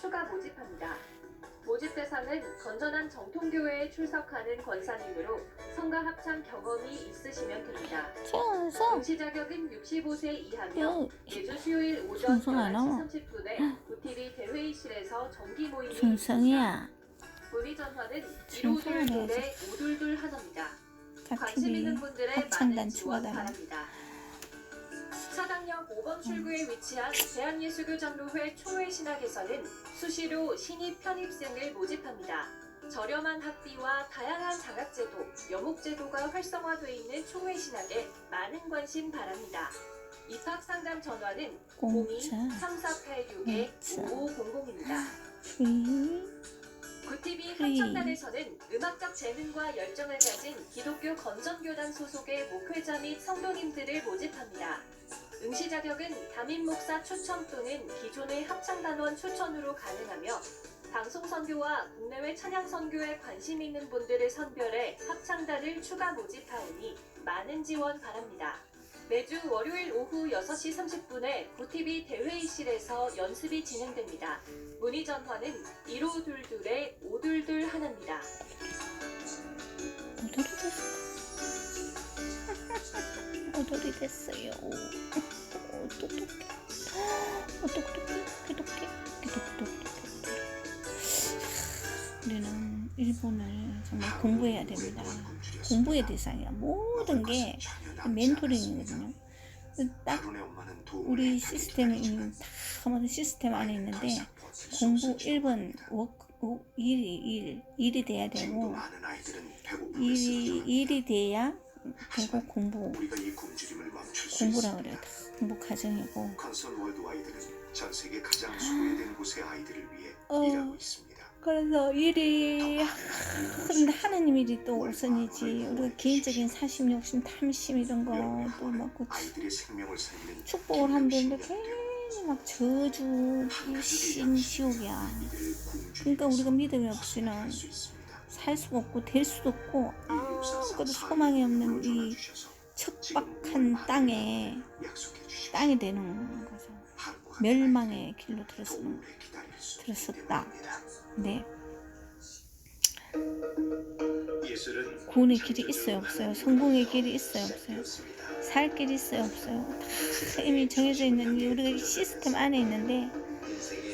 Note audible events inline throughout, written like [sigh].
추가 모집합니다. 모집 대상은 건전한 정통교회에 출석하는 권사님으로 성가 합창 경험이 있으시면 됩니다. 응시 자격은 65세 이하며 그 매주 수요일 오전 충성 안 하고. 11시 30분에 구TV 대회의실에서 정기 모임이 충성이야. 문의 전화는 충성을 1522에 522 하나입니다. 각 관심 있는 분들의 합창단 많은 지원 추가다. 바랍니다. 사당역 5번 출구에 위치한 대한예수교장로회 초회 신학에서는 수시로 신입 편입생을 모집합니다. 저렴한 학비와 다양한 장학제도, 여목제도가 활성화되어 있는 초회 신학에 많은 관심 바랍니다. 입학 상담 전화는 공짜 02-3486-5500입니다. 위 구TV 프리. 합창단에서는 음악적 재능과 열정을 가진 기독교 건전교단 소속의 목회자 및 성도님들을 모집합니다. 응시 자격은 담임 목사 추천 또는 기존의 합창단원 추천으로 가능하며 방송 선교와 국내외 찬양 선교에 관심 있는 분들을 선별해 합창단을 추가 모집하오니 많은 지원 바랍니다. 매주 월요일 오후 6시 30분에 구TV 대회의실에서 연습이 진행됩니다. 문의 전화는 1522에 522 하나입니다. 됐어요. 오, 똑똑해. 오, 똑똑해. 기독해. 기독똑똑. 우리는 일본을 정말 공부해야 됩니다. 공부의 대상이야. 모든 게 멘토링이거든요. 딱 우리 시스템이 다 모든 시스템 안에 있는데 공부 1번 워크 워- 일이 일 일이 돼야 되고 일이 일이 돼야 결국 공부 공부라 그래요. 다. 공부 과정이고. 어. 그래서 일이 근데 하나님 일이 또 우선이지. 우리가 개인적인 사심 욕심 탐심 이런 거또 막고 아이들의 생명을 살리는 축복을 하면 되는데 괜히 막 저주 불신 지옥이야. 그러니까 우리가 믿음이 없이는 살수. 살 수가 없고 될 수도 없고 아무것도 소망이 없는 이 척박한 땅에. 땅이 되는 거죠. 멸망의 길로 들었었다. 네. 구원의 길이 있어요 없어요? 성공의 길이 있어요 없어요? 살 길이 있어요 없어요? 다 [laughs] 이미 정해져 있는 이 우리가 이 시스템 안에 있는데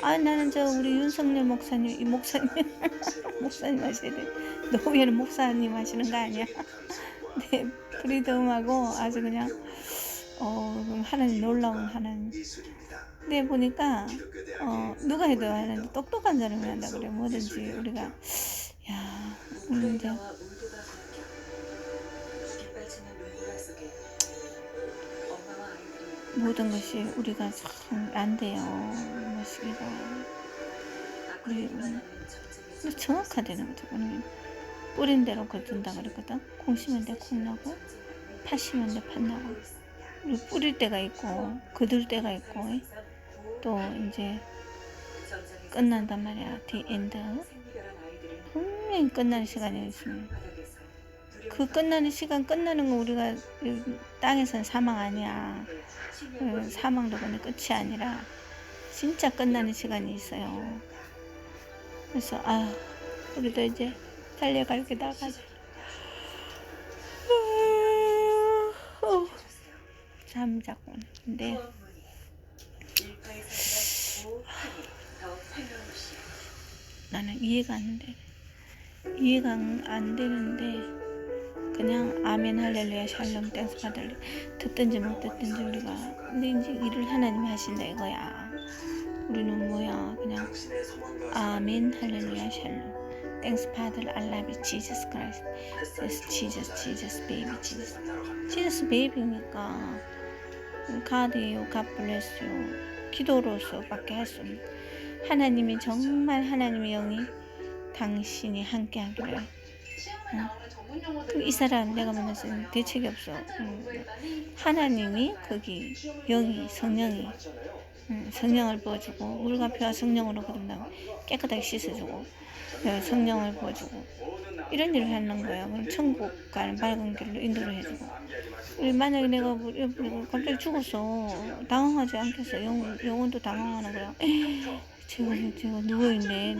아 나는 저 우리 윤석열 목사님 이 목사님 [laughs] 목사님 하셔야 돼 노무현 목사님 하시는 거 아니야? [laughs] 네 프리덤하고 아주 그냥 어 하나님 놀라운 예술입니다. 근데 보니까 어 누가 해도 하는데 똑똑한 사람이 한다 그래 뭐든지 우리가 야 우리 이제 모든 것이 우리가 참 안 돼요. 아프리카라는 전쟁의 근데 정확하다는 거죠? 우리는 뿌린 대로 거둔다 그랬거든? 콩 심은 데콩 나고 팥 심은 데팥 나고. 우리 뿌릴 때가 있고 거둘 때가 있고 또 이제 끝난단 말이야. 디 엔드 분명히 끝나는 시간이 있습니다 그 끝나는 시간 끝나는 거 우리가 이 땅에선 사망 아니야. 그 사망도 그냥 끝이 아니라 진짜 끝나는 시간이 있어요. 그래서 아 우리도 이제 달려갈 게 나가자. 어, 잠 자고 근데. 나는 이해가 안 돼. 이해가 안- 안 되는데 그냥 아멘 할렐루야 샬롬 땡스 받을래 듣든지 못 듣든지 우리가 근데 이제 일을 하나님이 하신다 이거야 우리는 뭐야 그냥 아멘 할렐루야 샬롬 파들 알라비 지저스 크라이스트 Yes, Jesus. Jesus, baby니까 가드요, God you. 기도로서밖에 할 수 없는. 하나님이 정말 하나님의 영이 당신이 함께하기를. 응. 이 사람 내가 만나서 대책이 없어. 응. 하나님이 거기 영이 성령이 응, 성령을 부어주고 물과 피와 성령으로 거듭나고 깨끗하게 씻어주고 네, 성령을 부어주고 이런 일을 하는 거예요. 그럼 천국 가는 밝은 길로 인도를 해주고. 만약에 내가 뭐 갑자기 죽었어. 당황하지 않겠어. 영, 영혼도 당황하는 거야. 제가 제가 누워 있네.